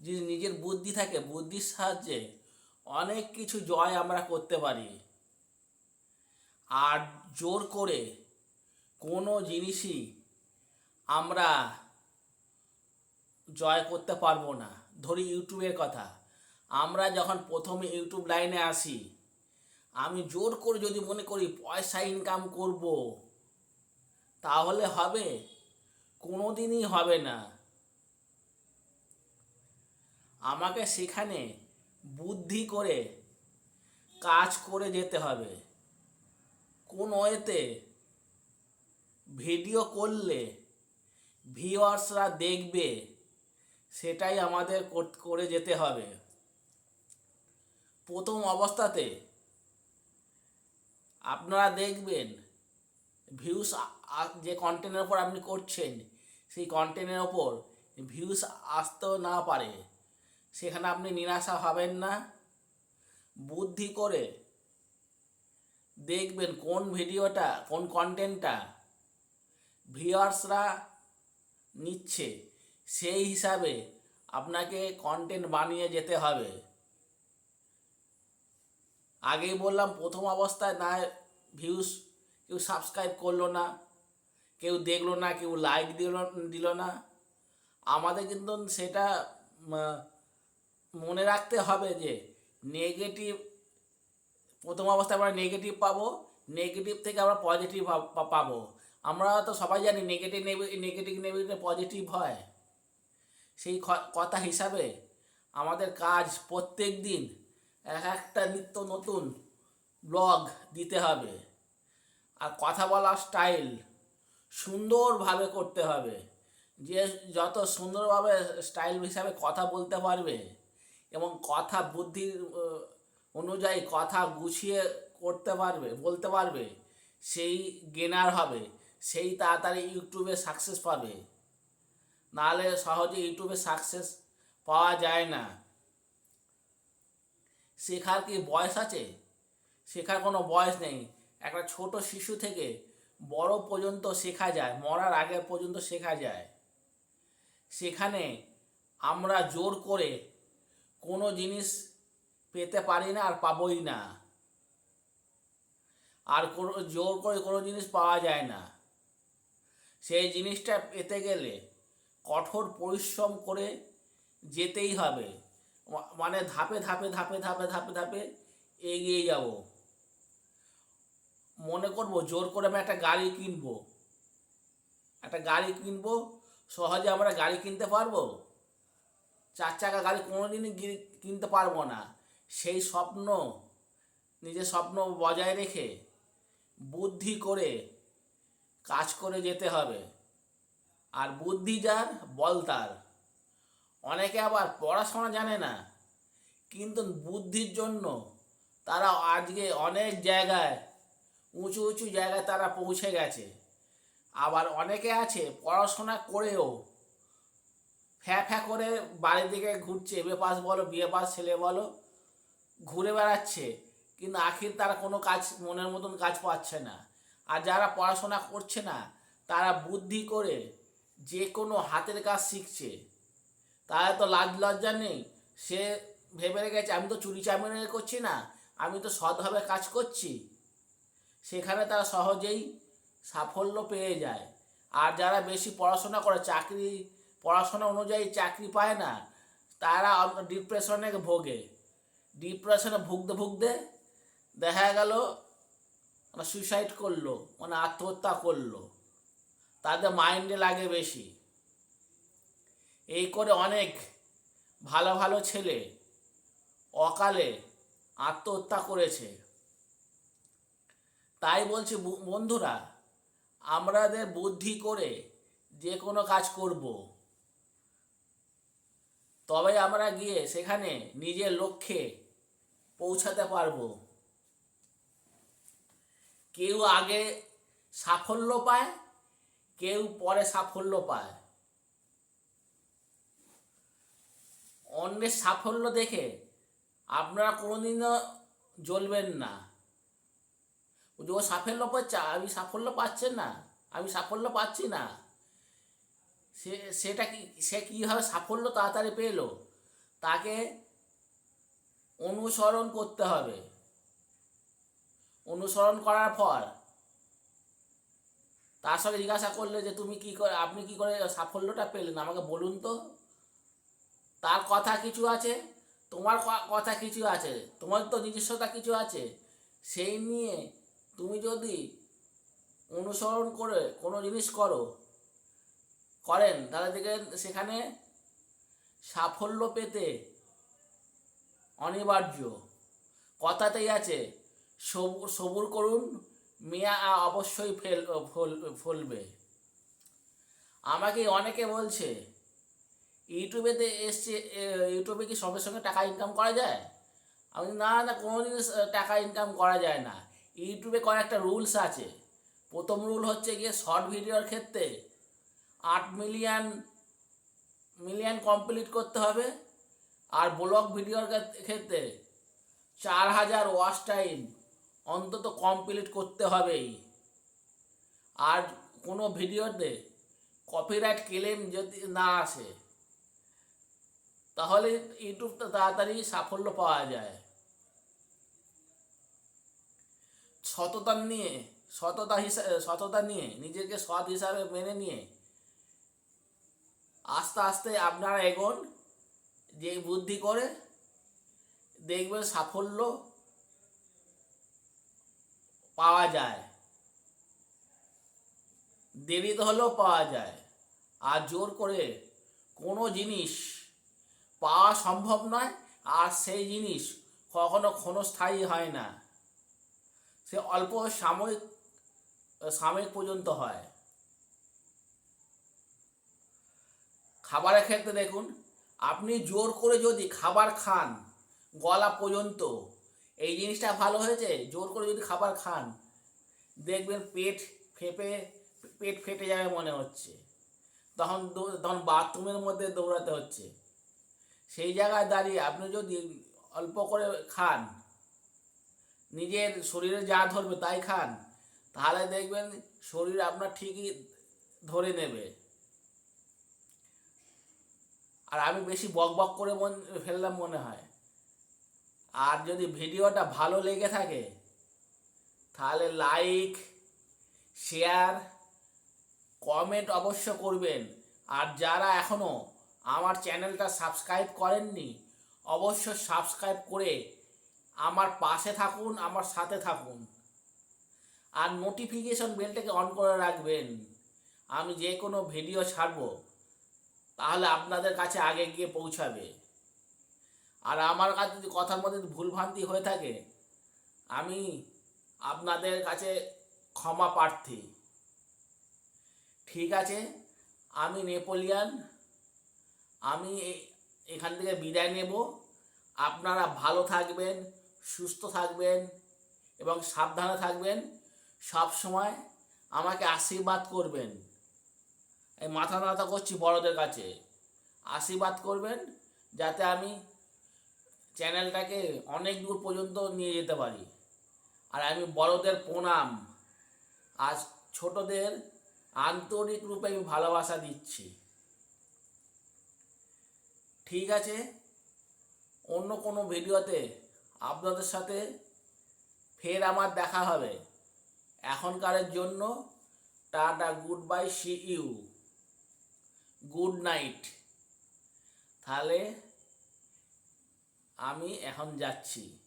যদি নিজের বুদ্ধি থাকে, বুদ্ধির সাহায্যে অনেক কিছু জয় আমরা করতে পারি। আর জোর করে কোনো জিনিসই আমরা জয় করতে পারব না। ধরি ইউটিউবের কথা, আমরা যখন প্রথমে ইউটিউব লাইনে আসি, আমি জোর করে যদি মনে করি পয়সা ইনকাম করব, তাহলে হবে কোনো দিনই হবে না। আমাকে সেখানে বুদ্ধি করে কাজ করে যেতে হবে। কোন ওয়েতে ভিডিও করলে ভিওয়ার্সরা দেখবে, সেটাই আমাদের কর- যেতে হবে। প্রথম অবস্থাতে আপনারা দেখবেন, ভিউস যে কন্টেন্টের ওপর আপনি করছেন, সেই কন্টেন্টের ওপর ভিউস আসতেও না পারে। সেখানে আপনি নিরাশা হবেন না। বুদ্ধি করে দেখবেন কোন ভিডিওটা, কোন কন্টেন্টটা ভিউয়ার্সরা নিচ্ছে। সেই হিসাবে আপনাকে কন্টেন্ট বানিয়ে যেতে হবে। আগেই বললাম, প্রথম অবস্থায় না ভিউস, কেউ সাবস্ক্রাইব করল না, কেউ দেখল না, কেউ লাইক দিল দিল না। আমাদের কিন্তু সেটা মনে রাখতে হবে যে নেগেটিভ প্রথম অবস্থায় আমরা নেগেটিভ পাবো নেগেটিভ থেকে আমরা পজিটিভ পাবো। আমরা তো সবাই জানি নেগেটিভ নেগেটিভ নেগেটিভ পজিটিভ হয়। সেই কথা হিসাবে আমাদের কাজ প্রত্যেক দিন এক একটা নিত্য নতুন ব্লগ দিতে হবে। আর কথা বলার স্টাইল সুন্দরভাবে করতে হবে। যে যত সুন্দরভাবে স্টাইল হিসাবে কথা বলতে পারবে এবং কথা বুদ্ধির অনুযায়ী কথা গুছিয়ে করতে পারবে, বলতে পারবে, সেই গেনার হবে, সেই তাড়াতাড়ি ইউটিউবে সাকসেস পাবে। নাহলে সহজে ইউটিউবে সাকসেস পাওয়া যায় না। শেখার কি বয়স আছে? শেখার কোনো বয়স নেই। একটা ছোট শিশু থেকে বড় পর্যন্ত শেখা যায়, মরার আগে পর্যন্ত শেখা যায়। সেখানে আমরা জোর করে কোনো জিনিস পেতে পারি না আর পাবই না। আর কোনো, জোর করে কোনো জিনিস পাওয়া যায় না। সেই জিনিসটা পেতে গেলে কঠোর পরিশ্রম করে যেতেই হবে। মানে ধাপে ধাপে ধাপে ধাপে ধাপে ধাপে এগিয়ে যাব। মনে করব জোর করে আমি একটা গাড়ি কিনবো। একটা গাড়ি কিনবো, সহজে আমরা গাড়ি কিনতে পারব? চার চাকা গাড়ি কোনোদিনই কিনতে পারব না। সেই স্বপ্ন, নিজের স্বপ্ন বজায় রেখে, বুদ্ধি করে কাজ করে যেতে হবে। আর বুদ্ধি যার, বল তার। অনেকে আবার পড়াশোনা জানে না, কিন্তু বুদ্ধির জন্য তারা আজকে অনেক জায়গায়, উঁচু উঁচু জায়গায় তারা পৌঁছে গেছে। আবার অনেকে আছে পড়াশোনা করেও ফ্যা ফ্যা করে বাড়ির দিকে ঘুরছে, এ পাস বলো বিয়ে পাস ছেলে বলো, ঘুরে বেড়াচ্ছে, কিন্তু আখির তারা কোনো কাজ, মনের মতন কাজ পাচ্ছে না। আর যারা পড়াশোনা করছে না, তারা বুদ্ধি করে যে কোনো হাতের কাজ শিখছে। তার তো লাজ লজ্জা নেই। সে ভেবে রেখেছে, আমি তো চুরি চামড়ি করছি না, আমি তো সৎভাবে কাজ করছি। সেখানে তারা সহজেই সাফল্য পেয়ে যায়। আর যারা বেশি পড়াশোনা করে, চাকরি পড়াশোনা অনুযায়ী চাকরি পায় না, তারা ডিপ্রেশনে ভোগে। ডিপ্রেশনে ভুগতে ভুগতে দেখা গেল মানে সুইসাইড করল মানে আত্মহত্যা করল। তাদের মাইন্ডে লাগে বেশি। এই করে অনেক ভালো ভালো ছেলে অকালে আত্মহত্যা করেছে। তাই বলছি, বন্ধুরা আমাদের বুদ্ধি করে যে কোনো কাজ করব। তবে আমরা গিয়ে সেখানে নিজের লক্ষ্যে পৌঁছাতে পারব। কেউ আগে সাফল্য পায়, কেউ পরে সাফল্য পায়। অন্যের সাফল্য দেখে আপনারা কোনোদিনও জ্বলবেন না। ও সাফল্য পাচ্ছে, আমি সাফল্য পাচ্ছেন না, আমি সাফল্য পাচ্ছি না। সে, সেটা কি, সে কীভাবে সাফল্য তাড়াতাড়ি পেল? তাকে অনুসরণ করতে হবে। অনুসরণ করার পর তার সঙ্গে জিজ্ঞাসা করলে যে, তুমি কি করে, আপনি কি করে সাফল্যটা পেলেন? আমাকে বলুন তো। তার কথা কিছু আছে, তোমার কথা কিছু আছে, তোমার তো নিজস্বতা কিছু আছে। সেই নিয়ে তুমি যদি অনুসরণ করে কোনো জিনিস করো করেন, তাহলে দেখেন সেখানে সাফল্য পেতে অনিবার্য। কথাতেই আছে সবুর করুন, মেয়া অবশ্যই ফেল, ফল, ফলবে। আমাকে অনেকে বলছে ইউটিউবেতে এসছে ইউটিউবে কি সঙ্গে সঙ্গে টাকা ইনকাম করা যায়? আমি না না, কোনো জিনিস টাকা ইনকাম করা যায় না। ইউটিউবে কয়েকটা রুলস আছে। প্রথম রুল হচ্ছে গিয়ে শর্ট ভিডিওর ক্ষেত্রে আট মিলিয়ন মিলিয়ন কমপ্লিট করতে হবে। আর ব্লগ ভিডিওর ক্ষেত- ক্ষেত্রে চার হাজার ওয়াচ টাইম অন্তত কমপ্লিট করতে হবেই। আর কোনো ভিডিওতে কপিরাইট ক্লেম যদি না আসে, তাহলে ইউটিউবটা তাড়াতাড়ি সাফল্য পাওয়া যায়। সততা নিয়ে, সততা হিসাবে সততা নিয়ে, নিজেকে সৎ হিসাবে মেনে নিয়ে আস্তে আস্তে আপনারা এগোন, যে বুদ্ধি করে দেখবেন সাফল্য পাওয়া যায়। দেরিতে হলেও পাওয়া যায়। আর জোর করে কোনো জিনিস পাওয়া সম্ভব নয়, আর সেই জিনিস কখনো ক্ষণস্থায়ী হয় না। সে অল্প সাময়িক সাময়িক পর্যন্ত হয়। খাবারের ক্ষেত্রে দেখুন, আপনি জোর করে যদি খাবার খান গলা পর্যন্ত, এই জিনিসটা ভালো হয়েছে? জোর করে যদি খাবার খান, দেখবেন পেট ফেপে, পেট ফেটে যাবে মনে হচ্ছে। তখন তখন বাথরুমের মধ্যে দৌড়াতে হচ্ছে। সেই জায়গায় দাঁড়িয়ে আপনি যদি অল্প করে খান, নিজের শরীরে যা ধরবে তাই খান, তাহলে দেখবেন শরীর আপনার ঠিকই ধরে নেবে। আর আমি বেশি বক বক করে মন ফেললাম মনে হয়। আর যদি ভিডিওটা ভালো লেগে থাকে, তাহলে লাইক শেয়ার কমেন্ট অবশ্য করবেন। আর যারা এখনও আমার চ্যানেলটা সাবস্ক্রাইব করেননি অবশ্য সাবস্ক্রাইব করে আমার পাশে থাকুন, আমার সাথে থাকুন। আর নোটিফিকেশন বেলটাকে অন করে রাখবেন। আমি যে কোনো ভিডিও ছাড়বো। তাহলে আপনাদের কাছে আগে গিয়ে পৌঁছাবে। আর আমার কাছে যদি কথার মধ্যে ভুলভ্রান্তি হয়ে থাকে, আমি আপনাদের কাছে ক্ষমা প্রার্থী। ঠিক আছে? আমি নেপোলিয়ান। আমি এখান থেকে বিদায় নেব। আপনারা ভালো থাকবেন, সুস্থ থাকবেন এবং সাবধানে থাকবেন। সব সময় আমাকে আশীর্বাদ করবেন। মাথা নাথা করছি বড়দের কাছে। আশীর্বাদ করবেন যাতে আমি চ্যানেলটাকে অনেক দূর পর্যন্ত নিয়ে যেতে পারি। আর আমি বড়দের প্রণাম। আর ছোটদের আন্তরিক রূপে আমি ভালোবাসা দিচ্ছি। ঠিক আছে? অন্য কোনো ভিডিওতে আপনাদের সাথে ফের আমার দেখা হবে। এখনকারের জন্য tata, good bye, see you. Good night. তাহলে আমি এখন যাচ্ছি।